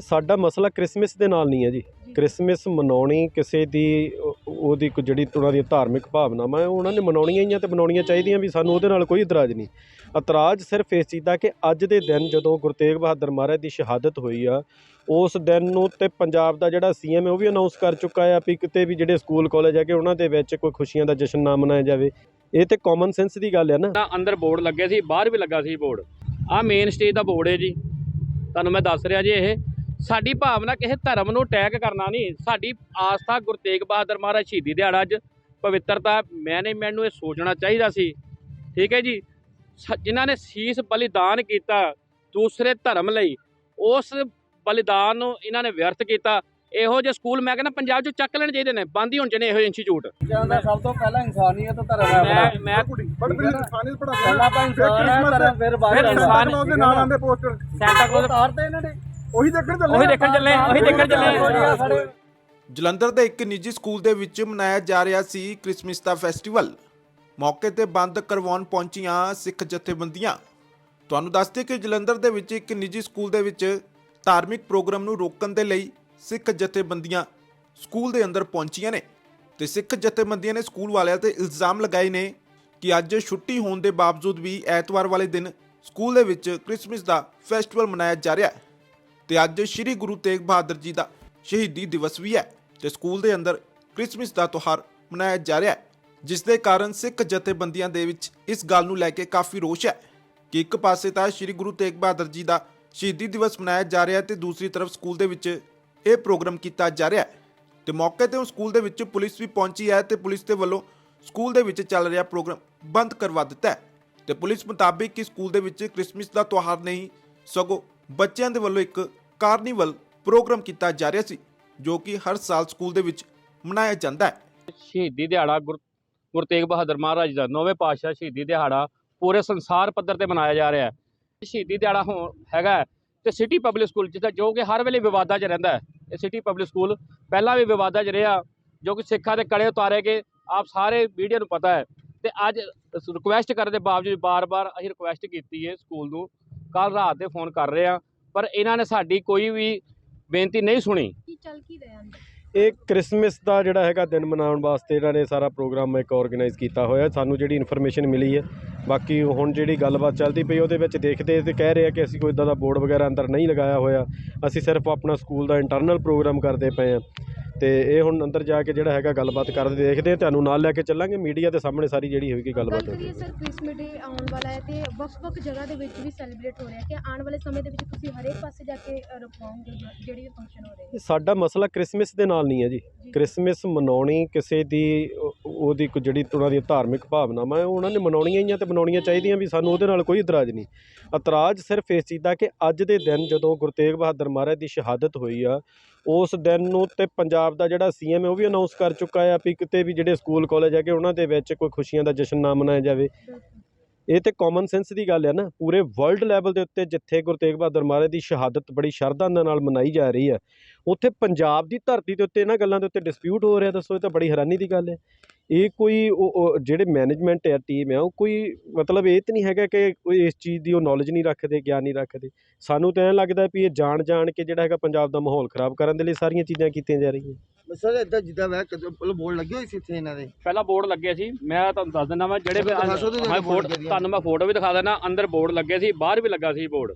ਸਾਡਾ ਮਸਲਾ ਕ੍ਰਿਸਮਸ ਦੇ ਨਾਲ ਨਹੀਂ ਹੈ ਜੀ। ਕ੍ਰਿਸਮਸ ਮਨਾਉਣੀ ਕਿਸੇ ਦੀ ਉਹ- ਉਹਦੀ ਕੋਈ ਜਿਹੜੀ ਉਹਨਾਂ ਦੀ ਧਾਰਮਿਕ ਭਾਵਨਾਵਾਂ ਹੈ ਉਹਨਾਂ ਨੇ ਮਨਾਉਣੀਆਂ ਹੀ ਆ ਤੇ ਮਨਾਉਣੀਆਂ ਚਾਹੀਦੀਆਂ ਵੀ ਸਾਨੂੰ ਉਹਦੇ ਨਾਲ ਕੋਈ ਇਤਰਾਜ਼ ਨਹੀਂ। ਇਤਰਾਜ਼ ਸਿਰਫ ਇਸ ਚੀਜ਼ ਦਾ ਕਿ ਅੱਜ ਦੇ ਦਿਨ ਜਦੋਂ ਗੁਰੂ ਤੇਗ ਬਹਾਦਰ ਮਹਾਰਾਜ ਦੀ ਸ਼ਹਾਦਤ ਹੋਈ ਆ ਉਸ ਦਿਨ ਨੂੰ ਤੇ ਪੰਜਾਬ ਦਾ ਜਿਹੜਾ ਸੀਐਮ ਹੈ ਉਹ ਵੀ ਅਨਾਉਂਸ ਕਰ ਚੁੱਕਾ ਆ ਵੀ ਕਿਤੇ ਵੀ ਜਿਹੜੇ ਸਕੂਲ ਕਾਲਜ ਹੈਗੇ ਉਹਨਾਂ ਦੇ ਵਿੱਚ ਕੋਈ ਖੁਸ਼ੀਆਂ ਦਾ ਜਸ਼ਨ ਨਾ ਮਨਾਇਆ ਜਾਵੇ। ਇਹ ਤੇ ਕਾਮਨ ਸੈਂਸ ਦੀ ਗੱਲ ਹੈ ਨਾ। ਤਾਂ ਅੰਦਰ ਬੋਰਡ ਲੱਗੇ ਸੀ ਬਾਹਰ ਵੀ ਲੱਗਾ ਸੀ ਬੋਰਡ। ਆਹ ਮੇਨ ਸਟੇਜ ਦਾ ਬੋਰਡ ਹੈ ਜੀ। ਤੁਹਾਨੂੰ ਮੈਂ ਦੱਸ ਰਿਹਾ ਜੀ ਇਹ। ਸਾਡੀ ਭਾਵਨਾ ਕਿਸੇ ਧਰਮ ਨੂੰ ਅਟੈਕ ਕਰਨਾ ਨਹੀਂ। ਸਾਡੀ ਆਸਥਾ ਗੁਰੂ ਤੇਗ ਬਹਾਦਰ ਮਹਾਰਾਜ ਸ਼ਹੀਦੀ ਦਿਹਾੜਾ ਅੱਜ ਪਵਿੱਤਰਤਾ ਮੈਨੇਜਮੈਂਟ ਨੂੰ ਇਹ ਸੋਚਣਾ ਚਾਹੀਦਾ ਸੀ। ਠੀਕ ਹੈ ਜੀ? ਜਿਨ੍ਹਾਂ ਨੇ ਸੀਸ ਬਲੀਦਾਨ ਕੀਤਾ ਦੂਸਰੇ ਧਰਮ ਲਈ ਉਸ ਬਲੀਦਾਨ ਨੂੰ ਇਹਨਾਂ ਨੇ ਵਿਅਰਥ ਕੀਤਾ। ਇਹੋ ਜਿਹੇ ਸਕੂਲ ਮੈਂ ਕਹਿੰਦਾ ਪੰਜਾਬ 'ਚੋਂ ਚੱਕ ਲੈਣੇ ਚਾਹੀਦੇ ਨੇ ਬੰਦ ਹੀ ਹੋਣ ਚਾਹੀਦੇ ਇਹੋ ਜਿਹੇ ਇੰਸਟੀਚਿਊਟ। ਕਹਿੰਦਾ ਸਭ ਤੋਂ ਪਹਿਲਾਂ ਇਨਸਾਨੀਅਤ ਧਰਮ ਹੈ ਮੈਂ ਮੈਂ ਬਟ ਫਿਰ ਇਨਸਾਨੀਅਤ ਪੜਾਉਂਦੇ ਪਹਿਲਾਂ ਆਪਾਂ ਇਨਸਾਨ ਹੈ ਧਰਮ ਫਿਰ ਬਾਹਰ ਫਿਰ ਆਉਣਾ। ਇਨਸਾਨ- ਉਹਦੇ ਨਾਲ ਆਂਦੇ ਪੋਸਟਰ। ਸੈਂਟਾ ਕਲੌਜ਼ ਉਤਾਰਦੇ ਇਹਨਾਂ ਨੇ। ਉਹੀ ਦੇਖਣ ਚੱਲੇ ਉਹੀ ਦੇਖਣ ਚੱਲੇ ਉਹੀ ਦੇਖਣ ਚੱਲੇ ਜਲੰਧਰ ਦੇ ਇੱਕ ਨਿੱਜੀ ਸਕੂਲ ਦੇ ਵਿੱਚ ਮਨਾਇਆ ਜਾ ਰਿਹਾ ਸੀ ਕ੍ਰਿਸਮਸ ਦਾ ਫੈਸਟੀਵਲ। ਮੌਕੇ ਤੇ ਬੰਦ ਕਰਵਾਉਣ ਪਹੁੰਚੀਆਂ ਸਿੱਖ ਜਥੇਬੰਦੀਆਂ। ਤੁਹਾਨੂੰ ਦੱਸਦੇ ਕਿ ਜਲੰਧਰ ਦੇ ਵਿੱਚ ਇੱਕ ਨਿੱਜੀ ਸਕੂਲ ਦੇ ਵਿੱਚ ਧਾਰਮਿਕ ਪ੍ਰੋਗਰਾਮ ਨੂੰ ਰੋਕਣ ਦੇ ਲਈ ਸਿੱਖ ਜਥੇਬੰਦੀਆਂ ਸਕੂਲ ਦੇ ਅੰਦਰ ਪਹੁੰਚੀਆਂ ਨੇ ਤੇ ਸਿੱਖ ਜਥੇਬੰਦੀਆਂ ਨੇ ਸਕੂਲ ਵਾਲਿਆਂ ਤੇ ਇਲਜ਼ਾਮ ਲਗਾਏ ਨੇ ਕਿ ਅੱਜ ਛੁੱਟੀ ਹੋਣ ਦੇ ਬਾਵਜੂਦ ਵੀ ਐਤਵਾਰ ਵਾਲੇ ਦਿਨ ਸਕੂਲ ਦੇ ਵਿੱਚ ਕ੍ਰਿਸਮਸ ਦਾ ਫੈਸਟੀਵਲ ਮਨਾਇਆ ਜਾ ਰਿਹਾ ਹੈ। ਤੇ ਅੱਜ ਸ੍ਰੀ ਗੁਰੂ ਤੇਗ ਬਹਾਦਰ ਜੀ ਦਾ ਸ਼ਹੀਦੀ ਦਿਵਸ ਵੀ ਹੈ ਤੇ ਸਕੂਲ ਦੇ ਅੰਦਰ ਕ੍ਰਿਸਮਸ ਦਾ ਤਿਉਹਾਰ ਮਨਾਇਆ ਜਾ ਰਿਹਾ ਹੈ, ਜਿਸ ਦੇ ਕਾਰਨ ਸਿੱਖ ਜਥੇਬੰਦੀਆਂ ਦੇ ਵਿੱਚ ਇਸ ਗੱਲ ਨੂੰ ਲੈ ਕੇ ਕਾਫੀ ਰੋਸ਼ ਹੈ ਕਿ ਇੱਕ ਪਾਸੇ ਤਾਂ ਸ੍ਰੀ ਗੁਰੂ ਤੇਗ ਬਹਾਦਰ ਜੀ ਦਾ ਸ਼ਹੀਦੀ ਦਿਵਸ ਮਨਾਇਆ ਜਾ ਰਿਹਾ ਹੈ ਤੇ ਦੂਸਰੀ ਤਰਫ ਸਕੂਲ ਦੇ ਵਿੱਚ ਇਹ ਪ੍ਰੋਗਰਾਮ ਕੀਤਾ ਜਾ ਰਿਹਾ ਹੈ। ਤੇ ਮੌਕੇ ਤੇ ਸਕੂਲ ਦੇ ਵਿੱਚ ਪੁਲਿਸ ਵੀ ਪਹੁੰਚੀ ਹੈ ਤੇ ਪੁਲਿਸ ਦੇ ਵੱਲੋਂ ਸਕੂਲ ਦੇ ਵਿੱਚ ਚੱਲ ਰਿਹਾ ਪ੍ਰੋਗਰਾਮ ਬੰਦ ਕਰਵਾ ਦਿੱਤਾ ਹੈ। ਤੇ ਪੁਲਿਸ ਮੁਤਾਬਿਕ ਕਿ ਸਕੂਲ ਦੇ ਵਿੱਚ ਕ੍ਰਿਸਮਸ ਦਾ ਤਿਉਹਾਰ ਨਹੀਂ, ਸਗੋਂ ਬੱਚਿਆਂ ਦੇ ਵੱਲੋਂ ਇੱਕ ਕਾਰਨੀਵਲ ਪ੍ਰੋਗਰਾਮ ਕੀਤਾ ਜਾ ਰਿਹਾ ਸੀ, ਜੋ ਕਿ ਹਰ ਸਾਲ ਸਕੂਲ ਦੇ ਵਿੱਚ ਮਨਾਇਆ ਜਾਂਦਾ ਹੈ। ਸ਼ਹੀਦੀ ਦਿਹਾੜਾ ਗੁਰ, ਗੁਰੂ ਤੇਗ ਬਹਾਦਰ ਮਹਾਰਾਜ ਦਾ ਨੌਵੇਂ ਪਾਤਸ਼ਾਹ ਸ਼ਹੀਦੀ ਦਿਹਾੜਾ ਪੂਰੇ ਸੰਸਾਰ ਪੱਧਰ ਤੇ ਮਨਾਇਆ ਜਾ ਰਿਹਾ ਹੈ। ਸ਼ਹੀਦੀ ਦਿਹਾੜਾ ਹੋ ਹੈਗਾ ਹੈ ਤੇ ਸਿਟੀ ਪਬਲਿਕ ਸਕੂਲ ਜਿੱਥੇ ਜੋ ਕਿ ਹਰ ਵੇਲੇ ਵਿਵਾਦਾਂ 'ਚ ਰਹਿੰਦਾ ਹੈ। ਇਹ ਸਿਟੀ ਪਬਲਿਕ ਸਕੂਲ ਪਹਿਲਾਂ ਵੀ ਵਿਵਾਦਾਂ 'ਚ ਰਿਹਾ, ਜੋ ਕਿ ਸਿੱਖਾਂ ਦੇ ਕੜੇ ਉਤਾਰੇ ਗਏ, ਆਪ ਸਾਰੇ ਮੀਡੀਆ ਨੂੰ ਪਤਾ ਹੈ। ਤੇ ਅੱਜ ਰਿਕੁਐਸਟ ਕਰਨ ਦੇ ਬਾਵਜੂਦ ਬਾਰ-ਬਾਰ ਅਸੀਂ ਰਿਕੁਐਸਟ ਕੀਤੀ ਹੈ ਸਕੂਲ ਨੂੰ ਕੱਲ ਰਾਤ ਦੇ ਫੋਨ ਕਰ ਰਹੇ ਆ ਪਰ ਇਹਨਾਂ ਨੇ ਸਾਡੀ ਕੋਈ ਵੀ ਬੇਨਤੀ ਨਹੀਂ ਸੁਣੀ। ਕੀ ਚੱਲ ਕੀ ਰਿਹਾ ਅੰਦਰ? ਇਹ ਕ੍ਰਿਸਮਸ ਦਾ ਜਿਹੜਾ ਹੈਗਾ ਦਿਨ ਮਨਾਉਣ ਵਾਸਤੇ ਇਹਨਾਂ ਨੇ ਸਾਰਾ ਪ੍ਰੋਗਰਾਮ ਇੱਕ ਆਰਗੇਨਾਈਜ਼ ਕੀਤਾ ਹੋਇਆ ਸਾਨੂੰ ਜਿਹੜੀ ਇਨਫੋਰਮੇਸ਼ਨ ਮਿਲੀ ਹੈ। ਬਾਕੀ ਹੁਣ ਜਿਹੜੀ ਗੱਲਬਾਤ ਚੱਲਦੀ ਪਈ ਉਹਦੇ ਵਿੱਚ ਦੇਖਦੇ ਤੇ ਕਹਿ ਰਹੇ ਆ ਕਿ ਅਸੀਂ ਕੋਈ ਇਦਾਂ ਦਾ ਬੋਰਡ ਵਗੈਰਾ ਅੰਦਰ ਨਹੀਂ ਲਗਾਇਆ ਹੋਇਆ। ਅਸੀਂ ਸਿਰਫ ਆਪਣਾ ਸਕੂਲ ਦਾ ਇੰਟਰਨਲ ਪ੍ਰੋਗਰਾਮ ਕਰਦੇ ਪਏ ਆ ਤੇ ਇਹ ਹੁਣ ਅੰਦਰ ਜਾ ਕੇ ਜਿਹੜਾ ਹੈਗਾ ਗੱਲਬਾਤ ਕਰਦੇ ਦੇਖਦੇ ਆ ਤੁਹਾਨੂੰ ਨਾਲ ਲੈ ਕੇ ਚੱਲਾਂਗੇ ਮੀਡੀਆ ਦੇ ਸਾਹਮਣੇ ਸਾਰੀ ਜਿਹੜੀ ਹੋਏਗੀ ਗੱਲ ਗੱਲਬਾਤ ਕਰੀਏ ਸਰ ਕ੍ਰਿਸਮਸ ਡੇ ਆਉਣ ਵਾਲਾ ਹੈ ਤੇ ਵੱਖ-ਵੱਖ ਜਗ੍ਹਾ ਦੇ ਵਿੱਚ ਵੀ ਸੈਲੀਬ੍ਰੇਟ ਹੋ ਰਿਹਾ ਕਿ ਆਉਣ ਵਾਲੇ ਸਮੇਂ ਦੇ ਵਿੱਚ ਤੁਸੀਂ ਹਰੇਕ ਪਾਸੇ ਜਾ ਕੇ ਰਖਵਾਓਗੇ ਜਿਹੜੀ ਵੀ ਫੰਕਸ਼ਨ ਹੋ ਰਹੇ ਸਾਡਾ ਮਸਲਾ ਕ੍ਰਿਸਮਸ ਦੇ ਨਾਲ ਨਹੀਂ ਹੈ ਜੀ। ਕ੍ਰਿਸਮਸ ਮਨਾਉਣੀ ਕਿਸੇ ਦੀ ਉਹਦੀ ਕੋਈ ਜਿਹੜੀ ਉਹਨਾਂ ਦੀ ਧਾਰਮਿਕ ਭਾਵਨਾਵਾਂ ਹੈ, ਉਹਨਾਂ ਨੇ ਮਨਾਉਣੀਆਂ ਹੀ ਆ ਤੇ ਮਨਾਉਣੀਆਂ ਚਾਹੀਦੀਆਂ ਵੀ ਸਾਨੂੰ ਉਹਦੇ ਨਾਲ ਕੋਈ ਇਤਰਾਜ਼ ਨਹੀਂ। ਇਤਰਾਜ਼ ਸਿਰਫ ਇਸ ਚੀਜ਼ ਦਾ ਕਿ ਅੱਜ ਦੇ ਦਿਨ ਜਦੋਂ ਗੁਰੂ ਤੇਗ ਬਹਾਦਰ ਮਹਾਰਾਜ ਦੀ ਸ਼ਹਾਦਤ ਹੋਈ ਆ, ਉਸ ਦਿਨ ਨੂੰ ਤੇ ਪੰਜਾਬ ਦਾ ਜਿਹੜਾ ਸੀਐਮ ਹੈ, ਉਹ ਵੀ ਅਨਾਉਂਸ ਕਰ ਚੁੱਕਾ ਆ ਵੀ ਕਿਤੇ ਵੀ ਜਿਹੜੇ ਸਕੂਲ ਕਾਲਜ ਹੈਗੇ, ਉਹਨਾਂ ਦੇ ਵਿੱਚ ਕੋਈ ਖੁਸ਼ੀਆਂ ਦਾ ਜਸ਼ਨ ਨਾ ਮਨਾਇਆ ਜਾਵੇ। ਇਹ ਤੇ ਕਾਮਨ ਸੈਂਸ ਦੀ ਗੱਲ ਹੈ ਨਾ, ਪੂਰੇ ਵਰਲਡ ਲੈਵਲ ਦੇ ਉੱਤੇ ਜਿੱਥੇ ਗੁਰੂ ਤੇਗ ਬਹਾਦਰ ਮਹਾਰਾਜ ਦੀ ਸ਼ਹਾਦਤ ਬੜੀ ਸ਼ਰਧਾ ਦੇ ਨਾਲ ਮਨਾਈ ਜਾ ਰਹੀ ਹੈ ਉੱਥੇ ਪੰਜਾਬ ਦੀ ਧਰਤੀ ਦੇ ਉੱਤੇ ਇਹਨਾਂ ਗੱਲਾਂ ਦੇ ਉੱਤੇ ਡਿਸਪਿਊਟ ਹੋ ਰਿਹਾ, ਦੱਸੋ, ਇਹ ਤਾਂ ਬੜੀ ਹੈਰਾਨੀ ਦੀ ਗੱਲ ਹੈ ਇਹ ਕੋਈ ਜਿਹੜੇ ਮੈਨੇਜਮੈਂਟ ਹੈ ਟੀਮ ਹੈ ਉਹ ਕੋਈ ਮਤਲਬ ਇਹ ਤਾਂ ਨਹੀਂ ਹੈਗਾ ਕਿ ਕੋਈ ਇਸ ਚੀਜ਼ ਦੀ ਉਹ ਨੌਲੇਜ ਨਹੀਂ ਰੱਖਦੇ ਗਿਆਨ ਨਹੀਂ ਰੱਖਦੇ। ਸਾਨੂੰ ਤਾਂ ਐਂ ਲੱਗਦਾ ਵੀ ਇਹ ਜਾਣ ਜਾਣ ਕੇ ਜਿਹੜਾ ਹੈਗਾ ਪੰਜਾਬ ਦਾ ਮਾਹੌਲ ਖਰਾਬ ਕਰਨ ਦੇ ਲਈ ਸਾਰੀਆਂ ਚੀਜ਼ਾਂ ਕੀਤੀਆਂ ਜਾ ਰਹੀਆਂ। ਸਰ ਇਦਾਂ ਜਿੱਦਾਂ ਵੈ ਕਦੋਂ ਬੋਰਡ ਲੱਗੇ ਹੋਏ ਸੀ ਇੱਥੇ ਇਹਨਾਂ ਦੇ? ਪਹਿਲਾਂ ਬੋਰਡ ਲੱਗੇ ਸੀ ਮੈਂ ਤੁਹਾਨੂੰ ਦੱਸ ਦਿੰਦਾ ਮੈਂ ਜਿਹੜੇ ਮੈਂ? ਤੁਹਾਨੂੰ ਮੈਂ ਫੋਟੋ ਵੀ ਦਿਖਾ ਦਿੰਦਾ ਅੰਦਰ ਬੋਰਡ ਲੱਗੇ ਸੀ ਬਾਹਰ ਵੀ ਲੱਗਾ ਸੀ ਬੋਰਡ।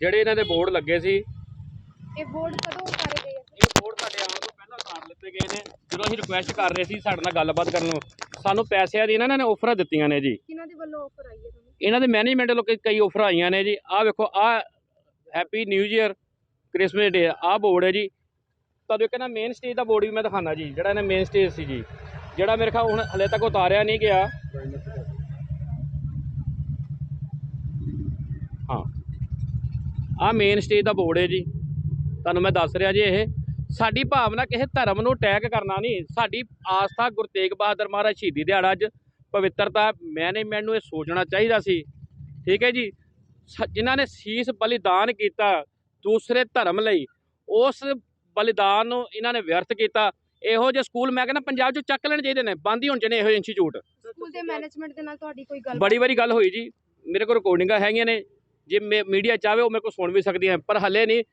ਜਿਹੜੇ ਇਹਨਾਂ ਦੇ ਬੋਰਡ ਲੱਗੇ ਸੀ। ਇਹ ਬੋਰਡ ਕਦੋਂ ਉਤਾਰੇ ਗਏ ਆ ਇਹ ਬੋਰਡ ਸਾਡੇ ਆਉਣ ਤੋਂ ਪਹਿਲਾਂ ਉਤਾਰ ਲਿੱਤੇ ਗਏ ਨੇ। ਜਦੋਂ ਅਸੀਂ ਰਿਕੁਐਸਟ ਕਰ ਰਹੇ ਸੀ ਸਾਡੇ ਨਾਲ ਗੱਲਬਾਤ ਕਰਨ ਨੂੰ ਸਾਨੂੰ ਪੈਸਿਆਂ ਦੀ ਇਹਨਾਂ ਨੇ ਆਫਰਾਂ ਦਿੱਤੀਆਂ ਨੇ ਜੀ। ਕਿਹਨਾਂ ਦੇ ਵੱਲੋਂ ਆਫਰ ਆਈ ਹੈ ਤੁਹਾਨੂੰ? ਇਹਨਾਂ ਦੇ ਮੈਨੇਜਮੈਂਟ ਵੱਲੋਂ ਕਈ- ਆਫਰਾਂ ਆਈਆਂ ਨੇ ਜੀ। ਆਹ ਵੇਖੋ ਆਹ happy new year Christmas day ਆਹ ਬੋਰਡ ਹੈ ਜੀ। ਤੁਹਾਨੂੰ ਇੱਕ ਨਾ ਮੇਨ ਸਟੇਜ ਦਾ ਬੋਰਡ ਵੀ ਮੈਂ ਦਿਖਾਣਾ ਜੀ ਜਿਹੜਾ ਇਹਨਾਂ ਮੇਨ ਸਟੇਜ ਸੀ ਜੀ। ਜਿਹੜਾ ਮੇਰੇ ਖਿਆਲ ਹੁਣ ਹਲੇ ਤੱਕ ਉਤਾਰਿਆ ਨਹੀਂ ਗਿਆ। ਹਾਂ। ਆਹ ਮੇਨ ਸਟੇਜ ਦਾ ਬੋਰਡ ਹੈ ਜੀ। ਤੁਹਾਨੂੰ ਮੈਂ ਦੱਸ ਰਿਹਾ ਜੀ ਇਹ। ਸਾਡੀ ਭਾਵਨਾ ਕਿਸੇ ਧਰਮ ਨੂੰ ਅਟੈਕ ਕਰਨਾ ਨਹੀਂ। ਸਾਡੀ ਆਸਥਾ ਗੁਰੂ ਤੇਗ ਬਹਾਦਰ ਮਹਾਰਾਜ ਸ਼ਹੀਦੀ ਦਿਹਾੜਾ ਅੱਜ ਪਵਿੱਤਰਤਾ ਮੈਨੇਜਮੈਂਟ ਨੂੰ ਇਹ ਸੋਚਣਾ ਚਾਹੀਦਾ ਸੀ। ਠੀਕ ਹੈ ਜੀ? ਜਿਨ੍ਹਾਂ ਨੇ ਸੀਸ ਬਲੀਦਾਨ ਕੀਤਾ ਦੂਸਰੇ ਧਰਮ ਲਈ ਉਸ ਬਲੀਦਾਨ ਨੂੰ ਇਹਨਾਂ ਨੇ ਵਿਅਰਥ ਕੀਤਾ। ਇਹੋ ਜਿਹੇ ਸਕੂਲ ਮੈਂ ਕਹਿੰਦਾ ਪੰਜਾਬ 'ਚੋਂ ਚੱਕ ਲੈਣੇ ਚਾਹੀਦੇ ਨੇ। ਬੰਦ ਹੀ ਹੋਣ ਚਾਹੀਦੇ ਇਹੋ ਜਿਹੇ ਇੰਸਟੀਚਿਊਟ ਸਕੂਲ ਦੇ ਮੈਨੇਜਮੈਂਟ ਦੇ ਨਾਲ ਤੁਹਾਡੀ ਕੋਈ ਗੱਲ ਬੜੀ ਵਾਰੀ ਗੱਲ ਹੋਈ ਜੀ। ਮੇਰੇ ਕੋਲ ਰਿਕਾਰਡਿੰਗਾਂ ਹੈਗੀਆਂ ਨੇ। ਜੇ ਮੀਡੀਆ ਚਾਹਵੇ ਉਹ ਮੇਰੇ ਕੋਲ ਸੁਣ ਵੀ ਸਕਦੀ ਹੈ ਪਰ ਹੱਲੇ ਨਹੀਂ।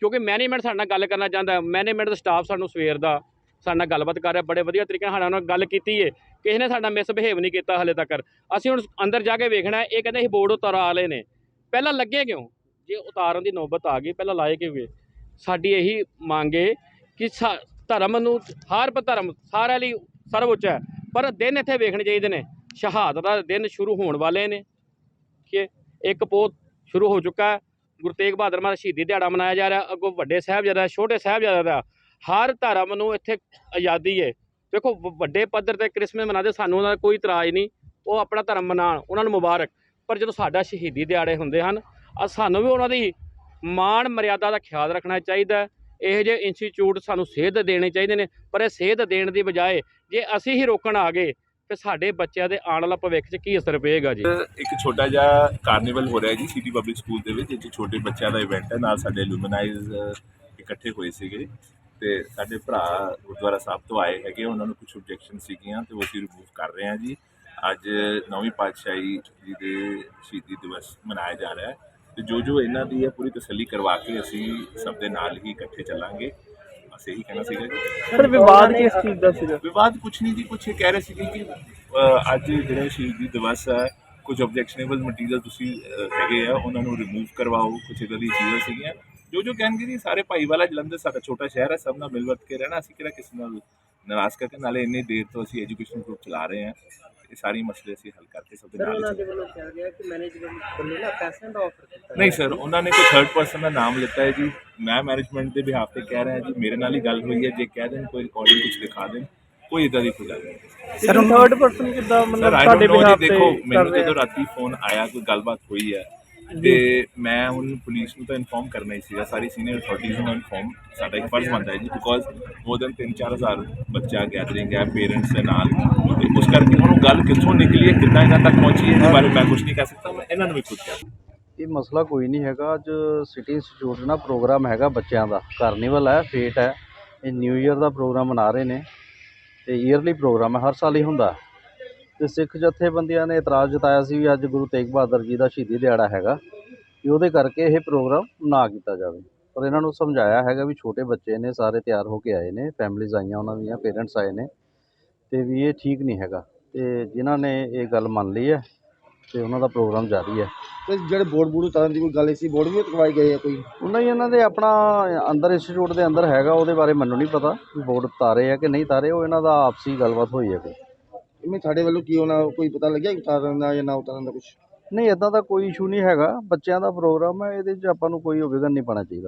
ਕਿਉਂਕਿ ਮੈਨੇਜਮੈਂਟ ਸਾਡੇ ਨਾਲ ਗੱਲ ਕਰਨਾ ਚਾਹੁੰਦਾ ਮੈਨੇਜਮੈਂਟ ਦਾ ਸਟਾਫ ਸਾਨੂੰ ਸਵੇਰ ਦਾ ਸਾਡੇ ਨਾਲ ਗੱਲਬਾਤ ਕਰ ਰਿਹਾ, ਬੜੇ ਵਧੀਆ ਤਰੀਕੇ ਨਾਲ ਸਾਡੇ ਨਾਲ ਗੱਲ ਕੀਤੀ ਏ। ਕਿਸੇ ਨੇ ਸਾਡਾ ਮਿਸਬਿਹੇਵ ਨਹੀਂ ਕੀਤਾ ਹਲੇ ਤੱਕ। ਅਸੀਂ ਹੁਣ ਅੰਦਰ ਜਾ ਕੇ ਵੇਖਣਾ, ਇਹ ਕਹਿੰਦੇ ਅਸੀਂ ਬੋਰਡ ਉਤਾਰ ਵਾਲੇ ਨੇ। ਪਹਿਲਾਂ ਲੱਗੇ ਕਿਉਂ? ਜੇ ਉਤਾਰਨ ਦੀ ਨੌਬਤ ਆ ਗਈ, ਪਹਿਲਾਂ ਲਾਏ ਕਿਉਂ ਸਾਡੀ ਇਹੀ ਮੰਗ ਏ ਕਿ ਸਾ- ਧਰਮ ਨੂੰ, ਹਰ ਧਰਮ ਸਾਰਿਆਂ ਲਈ ਸਰਵਉੱਚ ਹੈ। ਪਰ ਦਿਨ ਇੱਥੇ ਵੇਖਣੇ ਚਾਹੀਦੇ ਨੇ। ਸ਼ਹਾਦਤ ਦਾ ਦਿਨ ਸ਼ੁਰੂ ਹੋਣ ਵਾਲੇ ਨੇ। ਕਿ ਇੱਕ ਪੋਤ ਸ਼ੁਰੂ ਹੋ ਚੁੱਕਾ ਹੈ। ਗੁਰੂ ਤੇਗ ਬਹਾਦਰ ਮਹਾਰਾਜ ਸ਼ਹੀਦੀ ਦਿਹਾੜਾ ਮਨਾਇਆ ਜਾ ਰਿਹਾ, ਅੱਗੋਂ ਵੱਡੇ ਸਾਹਿਬਜ਼ਾਦਾ ਛੋਟੇ ਸਾਹਿਬਜ਼ਾਦਾ ਦਾ, ਹਰ ਧਰਮ ਨੂੰ ਇੱਥੇ ਆਜ਼ਾਦੀ ਹੈ ਦੇਖੋ ਵੱਡੇ ਪੱਧਰ ਤੇ ਕ੍ਰਿਸਮਸ ਮਨਾਉਂਦੇ, ਸਾਨੂੰ ਉਹਨਾਂ ਦਾ ਕੋਈ ਇਤਰਾਜ਼ ਨਹੀਂ, ਉਹ ਆਪਣਾ ਧਰਮ ਮਨਾਉਣ, ਉਹਨਾਂ ਨੂੰ ਮੁਬਾਰਕ। ਪਰ ਜਦੋਂ ਸਾਡਾ ਸ਼ਹੀਦੀ ਦਿਹਾੜੇ ਹੁੰਦੇ ਹਨ ਆ ਸਾਨੂੰ ਵੀ ਉਹਨਾਂ ਦੀ ਮਾਣ, ਮਰਿਆਦਾ ਦਾ ਖਿਆਲ ਰੱਖਣਾ ਚਾਹੀਦਾ ਇਹੋ ਜਿਹੇ ਇੰਸਟੀਚਿਊਟ ਸਾਨੂੰ ਸੇਧ ਦੇਣੇ ਚਾਹੀਦੇ ਨੇ, ਪਰ ਇਹ ਸੇਧ ਦੇਣ ਦੀ ਬਜਾਏ ਜੇ ਅਸੀਂ ਹੀ ਰੋਕਣ ਆ ਗਏ ਤੇ ਸਾਡੇ ਬੱਚਿਆਂ ਦੇ ਆਉਣ ਵਾਲਾ ਭਵਿੱਖ 'ਚ ਕੀ ਅਸਰ ਪਏਗਾ ਜੀ? ਇੱਕ ਛੋਟਾ ਜਿਹਾ ਕਾਰਨੀਵਲ ਹੋ ਰਿਹਾ ਜੀ ਸਿਟੀ ਪਬਲਿਕ ਸਕੂਲ ਦੇ ਵਿੱਚ, ਜਿੱਥੇ ਛੋਟੇ ਬੱਚਿਆਂ ਦਾ ਇਵੈਂਟ ਹੈ। ਨਾਲ ਸਾਡੇ ਲੂਮਨਾਈਜ਼ ਇਕੱਠੇ ਹੋਏ ਸੀਗੇ। ਤੇ ਸਾਡੇ ਭਰਾ ਗੁਰਦੁਆਰਾ ਸਾਹਿਬ ਤੋਂ ਆਏ ਹੈਗੇ ਉਹਨਾਂ ਨੂੰ ਕੁਝ ਆਬਜੈਕਸ਼ਨ ਸੀਗੀਆਂ ਤੇ ਉਹ ਅਸੀਂ ਰਿਮੂਵ ਕਰ ਰਹੇ ਹਾਂ ਜੀ। ਅੱਜ ਨੌਵੀਂ ਪਾਤਸ਼ਾਹੀ ਜੀ ਦੇ ਸ਼ਹੀਦੀ ਦਿਵਸ ਮਨਾਇਆ ਜਾ ਰਿਹਾ ਹੈ। ਤੇ ਜੋ ਜੋ ਇਹਨਾਂ ਦੀ ਹੈ ਪੂਰੀ ਤਸੱਲੀ ਕਰਵਾ ਕੇ ਅਸੀਂ ਸਭ ਦੇ ਨਾਲ ਹੀ ਇਕੱਠੇ ਚੱਲਾਂਗੇ। ਅਸੀਂ ਇਹੀ ਕਹਿਣਾ ਸੀਗਾ ਜੀ। ਸਰ ਵਿਵਾਦ ਕਿਸ ਚੀਜ਼ ਦਾ ਸੀਗਾ? ਵਿਵਾਦ ਕੁਛ ਨਹੀਂ ਜੀ ਕੁਛ ਇਹ ਕਹਿ ਰਹੇ ਸੀਗੇ ਕਿ ਅੱਜ ਜਿਹੜਾ ਸ਼ਹੀਦੀ ਦਿਵਸ ਹੈ ਕੁਝ ਆਬਜੈਕਸ਼ਨੇਬਲ ਮਟੀਰੀਅਲ ਤੁਸੀਂ ਹੈਗੇ ਆ ਉਹਨਾਂ ਨੂੰ ਰਿਮੂਵ ਕਰਵਾਓ ਕੁਝ ਇਦਾਂ ਦੀ ਚੀਜ਼ਾਂ ਸੀਗੀਆਂ। ਜੋ ਜੋ ਕਹਿਣਗੇ ਜੀ ਸਾਰੇ ਭਾਈਵਾਲਾ ਜਲੰਧਰ ਸਾਡਾ ਛੋਟਾ ਸ਼ਹਿਰ ਹੈ ਸਭ ਨਾਲ ਮਿਲ ਵਰਤ ਕੇ ਰਹਿਣਾ ਅਸੀਂ ਕਿਹੜਾ ਕਿਸੇ ਨਾਲ ਨਾਰਾਜ਼ ਕਰਕੇ ਨਾਲੇ ਇੰਨੀ ਦੇਰ ਤੋਂ ਅਸੀਂ ਐਜੂਕੇਸ਼ਨ ਗਰੁੱਪ ਚਲਾ ਰਹੇ ਹਾਂ ਇਹ ਸਾਰੀ ਮਸਲੇ ਅਸੀਂ ਹੱਲ ਕਰਕੇ ਸਭ ਦੇ ਨਾਲ ਹੀ ਵੱਲੋਂ ਕਿਹਾ ਗਿਆ ਕਿ ਮੈਨੇਜਮੈਂਟ ਵੱਲੋਂ ਨਾ ਪੈਸੇ ਦਾ ਆਫਰ ਕੀਤਾ ਨਹੀਂ ਸਰ ਉਹਨਾਂ ਨੇ ਕੋਈ ਥਰਡ ਪਰਸਨ ਦਾ ਨਾਮ ਲਿੱਤਾ ਹੈ ਜੀ। ਮੈਂ ਮੈਨੇਜਮੈਂਟ ਦੇ ਬਿਹਾਫ ਤੇ ਕਹਿ ਰਿਹਾ ਜੀ ਮੇਰੇ ਨਾਲ ਹੀ ਗੱਲ ਹੋਈ ਹੈ। ਜੇ ਕਹਿ ਦੇਣ ਕੋਈ ਰਿਕਾਰਡਿੰਗ ਕੁਝ ਦਿਖਾ ਦੇਣ ਕੋਈ ਇਦਾਂ ਦੀ ਕੋਈ ਗੱਲ ਨਹੀਂ। ਸਰ ਥਰਡ ਪਰਸਨ ਕਿੱਦਾਂ ਆਈ ਡੋਨਟ ਨੋ ਜੀ ਦੇਖੋ ਮੈਨੂੰ ਜਦੋਂ ਰਾਤੀ ਫੋਨ ਆਇਆ ਕੋਈ ਗੱਲਬਾਤ ਹੋਈ ਹੈ ਤੇ ਮੈਂ ਹੁਣ ਪੁਲਿਸ ਨੂੰ ਤਾਂ ਇਨਫੋਰਮ ਕਰਨਾ ਹੀ ਸੀਗਾ ਸਾਰੀ ਸੀਨੀਅਰ ਅਥਾਰਟੀਜ਼ ਨੂੰ ਇਨਫੋਰਮ ਸਾਡਾ ਇੱਕ ਫਰਜ਼ ਬਣਦਾ ਹੈ ਜੀ ਬਿਕੋਜ਼ ਮੋਰ ਦੈਨ 3-4000 ਬੱਚਾ ਗੈਦਰਿੰਗ ਹੈ ਪੇਰੈਂਟਸ ਦੇ ਨਾਲ। ਤੇ ਉਸ ਕਰਕੇ ਹੁਣ ਉਹ ਗੱਲ ਕਿੱਥੋਂ ਨਿਕਲੀ ਹੈ ਕਿੱਦਾਂ ਇਹਨਾਂ ਤੱਕ ਪਹੁੰਚੀ ਹੈ ਇਹਦੇ ਬਾਰੇ ਮੈਂ ਕੁਝ ਨਹੀਂ ਕਹਿ ਸਕਦਾ ਮੈਂ ਇਹਨਾਂ ਨੂੰ ਵੀ ਕੁਝ ਕਹਿ ਇਹ ਮਸਲਾ ਕੋਈ ਨਹੀਂ ਹੈਗਾ ਅੱਜ ਸਿਟੀ ਇੰਸਟੀਚਿਊਟ ਨਾਲ ਪ੍ਰੋਗਰਾਮ ਹੈਗਾ ਬੱਚਿਆਂ ਦਾ ਕਾਰਨੀਵਲ ਹੈ ਫੇਟ ਹੈ ਇਹ ਨਿਊ ਇਅਰ ਦਾ ਪ੍ਰੋਗਰਾਮ ਮਨਾ ਰਹੇ ਨੇ ਤੇ ਈਅਰਲੀ ਪ੍ਰੋਗਰਾਮ ਹੈ ਹਰ ਸਾਲ ਹੀ ਹੁੰਦਾ। ਤੇ ਸਿੱਖ ਜਥੇਬੰਦੀਆਂ ਨੇ ਇਤਰਾਜ਼ ਜਤਾਇਆ ਸੀ ਵੀ ਅੱਜ ਗੁਰੂ ਤੇਗ ਬਹਾਦਰ ਜੀ ਦਾ ਸ਼ਹੀਦੀ ਦਿਹਾੜਾ ਹੈਗਾ ਕਿ ਉਹਦੇ ਕਰਕੇ ਇਹ ਪ੍ਰੋਗਰਾਮ ਨਾ ਕੀਤਾ ਜਾਵੇ। ਪਰ ਇਹਨਾਂ ਨੂੰ ਸਮਝਾਇਆ ਹੈਗਾ ਵੀ ਛੋਟੇ ਬੱਚੇ ਨੇ ਸਾਰੇ ਤਿਆਰ ਹੋ ਕੇ ਆਏ ਨੇ ਫੈਮਲੀਜ਼ ਆਈਆਂ ਉਹਨਾਂ ਦੀਆਂ ਪੇਰੈਂਟਸ ਆਏ ਨੇ ਤੇ ਵੀ ਇਹ ਠੀਕ ਨਹੀਂ ਹੈਗਾ। ਤੇ ਜਿਨ੍ਹਾਂ ਨੇ ਇਹ ਗੱਲ ਮੰਨ ਲਈ ਹੈ ਤੇ ਉਹਨਾਂ ਦਾ ਪ੍ਰੋਗਰਾਮ ਜਾਰੀ ਹੈ। ਤੇ ਜਿਹੜੇ ਬੋਰਡ ਬੂਡ ਉਤਾਰਨ ਦੀ ਕੋਈ ਗੱਲ ਸੀ ਬੋਰਡ ਵੀ ਉਤਰਵਾਏ ਗਏ ਆ ਕੋਈ? ਉਹਨਾਂ ਹੀ ਇਹਨਾਂ ਦੇ ਆਪਣਾ ਅੰਦਰ ਇੰਸਟੀਚਿਊਟ ਦੇ ਅੰਦਰ ਹੈਗਾ ਉਹਦੇ ਬਾਰੇ ਮੈਨੂੰ ਨਹੀਂ ਪਤਾ ਵੀ ਬੋਰਡ ਤਾਰੇ ਆ ਕਿ ਨਹੀਂ ਤਾਰੇ ਉਹ ਇਹਨਾਂ ਦਾ ਆਪਸੀ ਗੱਲਬਾਤ ਹੋਈ ਹੈ ਕੋਈ। ਇਵੇਂ ਸਾਡੇ ਵੱਲੋਂ ਕੀ ਹੋਣਾ ਕੋਈ ਪਤਾ ਲੱਗਿਆ ਉਤਾਰਨ ਦਾ ਜਾਂ ਨਾ ਉਤਾਰਨ ਦਾ ਕੁਝ ਨਹੀਂ ਇਦਾਂ ਦਾ ਕੋਈ ਇਸ਼ੂ ਨਹੀਂ ਹੈਗਾ। ਬੱਚਿਆਂ ਦਾ ਪ੍ਰੋਗਰਾਮ ਹੈ, ਇਹਦੇ 'ਚ ਆਪਾਂ ਨੂੰ ਕੋਈ ਵਿਘਨ ਨਹੀਂ ਪਾਉਣਾ ਚਾਹੀਦਾ।